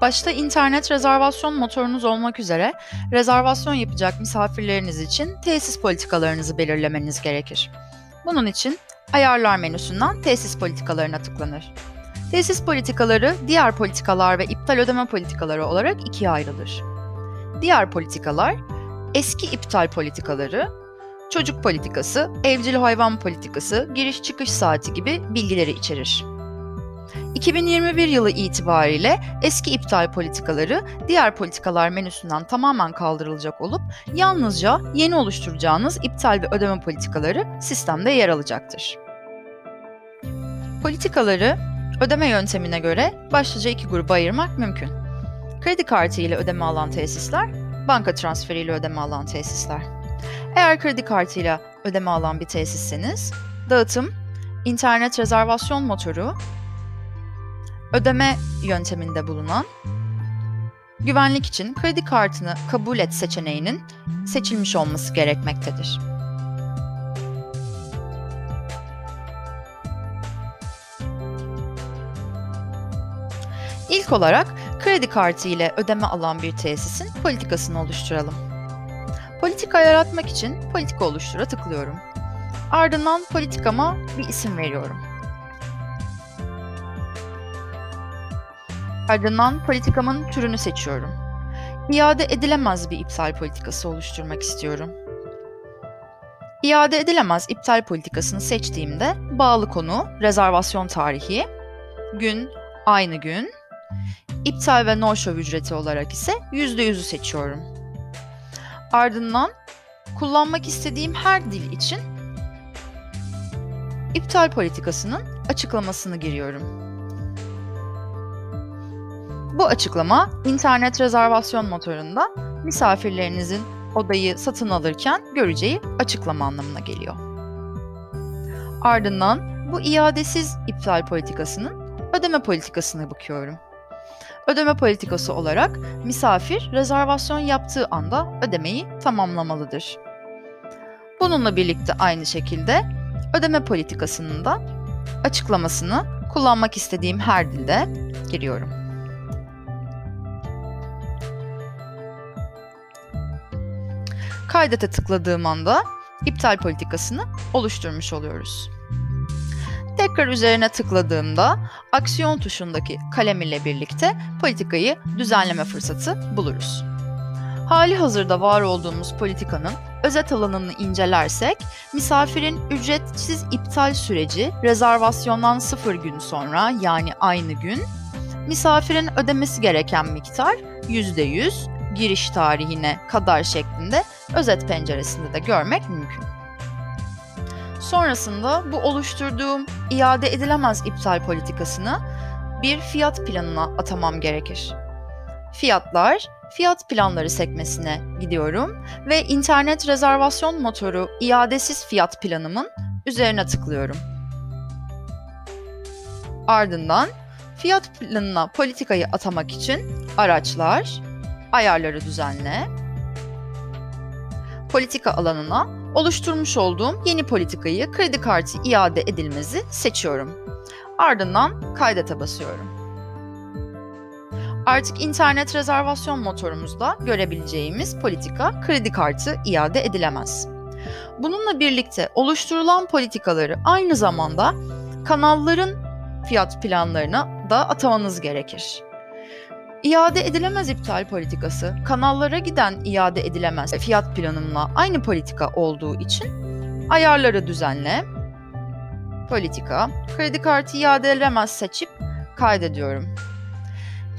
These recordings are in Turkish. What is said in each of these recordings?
Başta internet rezervasyon motorunuz olmak üzere rezervasyon yapacak misafirleriniz için tesis politikalarınızı belirlemeniz gerekir. Bunun için Ayarlar menüsünden Tesis politikalarına tıklanır. Tesis politikaları diğer politikalar ve iptal ödeme politikaları olarak ikiye ayrılır. Diğer politikalar eski iptal politikaları, çocuk politikası, evcil hayvan politikası, giriş çıkış saati gibi bilgileri içerir. 2021 yılı itibariyle eski iptal politikaları diğer politikalar menüsünden tamamen kaldırılacak olup yalnızca yeni oluşturacağınız iptal ve ödeme politikaları sistemde yer alacaktır. Politikaları ödeme yöntemine göre başlıca iki gruba ayırmak mümkün. Kredi kartı ile ödeme alan tesisler, banka transferi ile ödeme alan tesisler. Eğer kredi kartıyla ödeme alan bir tesisseniz, dağıtım, internet rezervasyon motoru, ödeme yönteminde bulunan güvenlik için kredi kartını kabul et seçeneğinin seçilmiş olması gerekmektedir. İlk olarak kredi kartı ile ödeme alan bir tesisin politikasını oluşturalım. Politika yaratmak için politika oluştura tıklıyorum. Ardından politikama bir isim veriyorum. Ardından politikamın türünü seçiyorum. İade edilemez bir iptal politikası oluşturmak istiyorum. İade edilemez iptal politikasını seçtiğimde bağlı konu, rezervasyon tarihi, gün, aynı gün, iptal ve no-show ücreti olarak ise %100'ü seçiyorum. Ardından kullanmak istediğim her dil için iptal politikasının açıklamasını giriyorum. Bu açıklama internet rezervasyon motorunda misafirlerinizin odayı satın alırken göreceği açıklama anlamına geliyor. Ardından bu iadesiz iptal politikasının ödeme politikasına bakıyorum. Ödeme politikası olarak misafir rezervasyon yaptığı anda ödemeyi tamamlamalıdır. Bununla birlikte aynı şekilde ödeme politikasının da açıklamasını kullanmak istediğim her dilde giriyorum. Kaydete tıkladığım anda iptal politikasını oluşturmuş oluyoruz. Tekrar üzerine tıkladığımda aksiyon tuşundaki kalem ile birlikte politikayı düzenleme fırsatı buluruz. Hali hazırda var olduğumuz politikanın özet alanını incelersek, misafirin ücretsiz iptal süreci rezervasyondan 0 gün sonra yani aynı gün, misafirin ödemesi gereken miktar %100, giriş tarihine kadar şeklinde özet penceresinde de görmek mümkün. Sonrasında bu oluşturduğum iade edilemez iptal politikasını bir fiyat planına atamam gerekir. Fiyatlar, fiyat planları sekmesine gidiyorum ve internet rezervasyon motoru iadesiz fiyat planımın üzerine tıklıyorum. Ardından fiyat planına politikayı atamak için araçlar, ayarları düzenle, politika alanına oluşturmuş olduğum yeni politikayı kredi kartı iade edilmezi seçiyorum. Ardından kaydete basıyorum. Artık internet rezervasyon motorumuzda görebileceğimiz politika kredi kartı iade edilemez. Bununla birlikte oluşturulan politikaları aynı zamanda kanalların fiyat planlarına da atamanız gerekir. İade edilemez iptal politikası, kanallara giden iade edilemez fiyat planımla aynı politika olduğu için ayarları düzenle, politika, kredi kartı iade edilemez seçip kaydediyorum.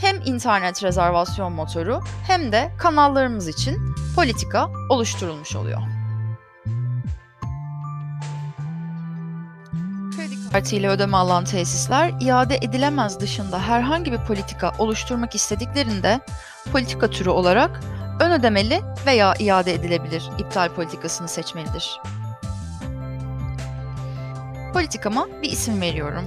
Hem internet rezervasyon motoru hem de kanallarımız için politika oluşturulmuş oluyor. İle ödeme alan tesisler iade edilemez dışında herhangi bir politika oluşturmak istediklerinde politika türü olarak ön ödemeli veya iade edilebilir iptal politikasını seçmelidir. Politikama bir isim veriyorum.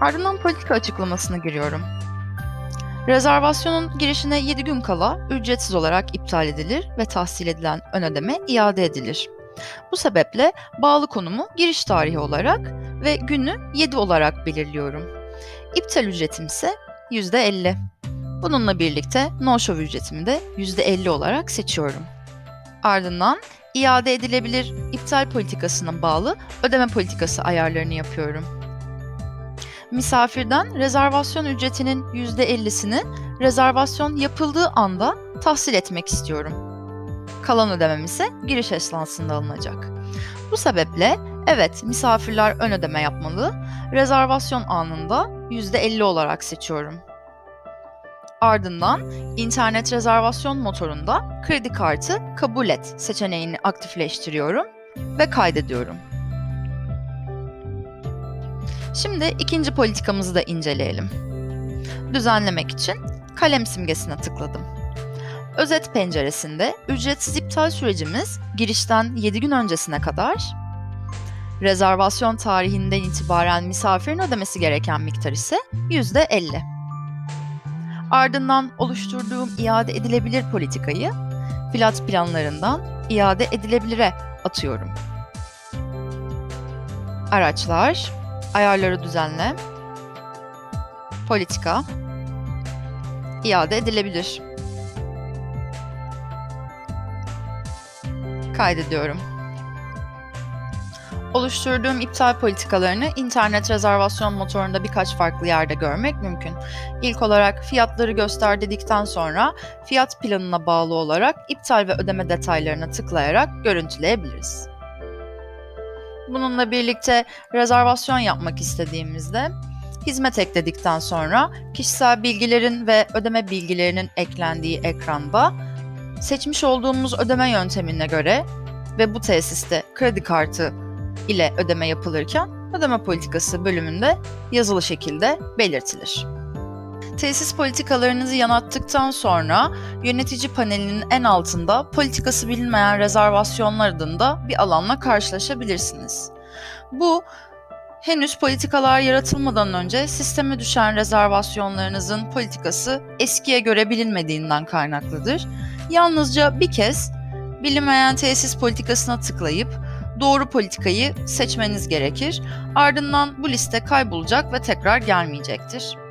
Ardından politika açıklamasını giriyorum. Rezervasyonun girişine 7 gün kala ücretsiz olarak iptal edilir ve tahsil edilen ön ödeme iade edilir. Bu sebeple bağlı konumu giriş tarihi olarak ve günü 7 olarak belirliyorum. İptal ücretim ise %50. Bununla birlikte no-show ücretimi de %50 olarak seçiyorum. Ardından iade edilebilir iptal politikasına bağlı ödeme politikası ayarlarını yapıyorum. Misafirden rezervasyon ücretinin %50'sini rezervasyon yapıldığı anda tahsil etmek istiyorum. Kalan ödemem ise giriş esnasında alınacak. Bu sebeple evet misafirler ön ödeme yapmalı, rezervasyon anında %50 olarak seçiyorum. Ardından internet rezervasyon motorunda kredi kartı kabul et seçeneğini aktifleştiriyorum ve kaydediyorum. Şimdi ikinci politikamızı da inceleyelim. Düzenlemek için kalem simgesine tıkladım. Özet penceresinde ücretsiz iptal sürecimiz girişten 7 gün öncesine kadar, rezervasyon tarihinden itibaren misafirin ödemesi gereken miktar ise %50. Ardından oluşturduğum iade edilebilir politikayı fiyat planlarından iade edilebilire atıyorum. Araçlar, ayarları düzenle, politika, iade edilebilir. Kaydediyorum. Oluşturduğum iptal politikalarını internet rezervasyon motorunda birkaç farklı yerde görmek mümkün. İlk olarak fiyatları göster dedikten sonra fiyat planına bağlı olarak iptal ve ödeme detaylarına tıklayarak görüntüleyebiliriz. Bununla birlikte rezervasyon yapmak istediğimizde hizmet ekledikten sonra kişisel bilgilerin ve ödeme bilgilerinin eklendiği ekranda seçmiş olduğumuz ödeme yöntemine göre ve bu tesiste kredi kartı ile ödeme yapılırken ödeme politikası bölümünde yazılı şekilde belirtilir. Tesis politikalarınızı yanattıktan sonra yönetici panelinin en altında politikası bilinmeyen rezervasyonlar adında bir alanla karşılaşabilirsiniz. Bu henüz politikalar yaratılmadan önce sisteme düşen rezervasyonlarınızın politikası eskiye göre bilinmediğinden kaynaklıdır. Yalnızca bir kez bilinmeyen tesis politikasına tıklayıp doğru politikayı seçmeniz gerekir. Ardından bu liste kaybolacak ve tekrar gelmeyecektir.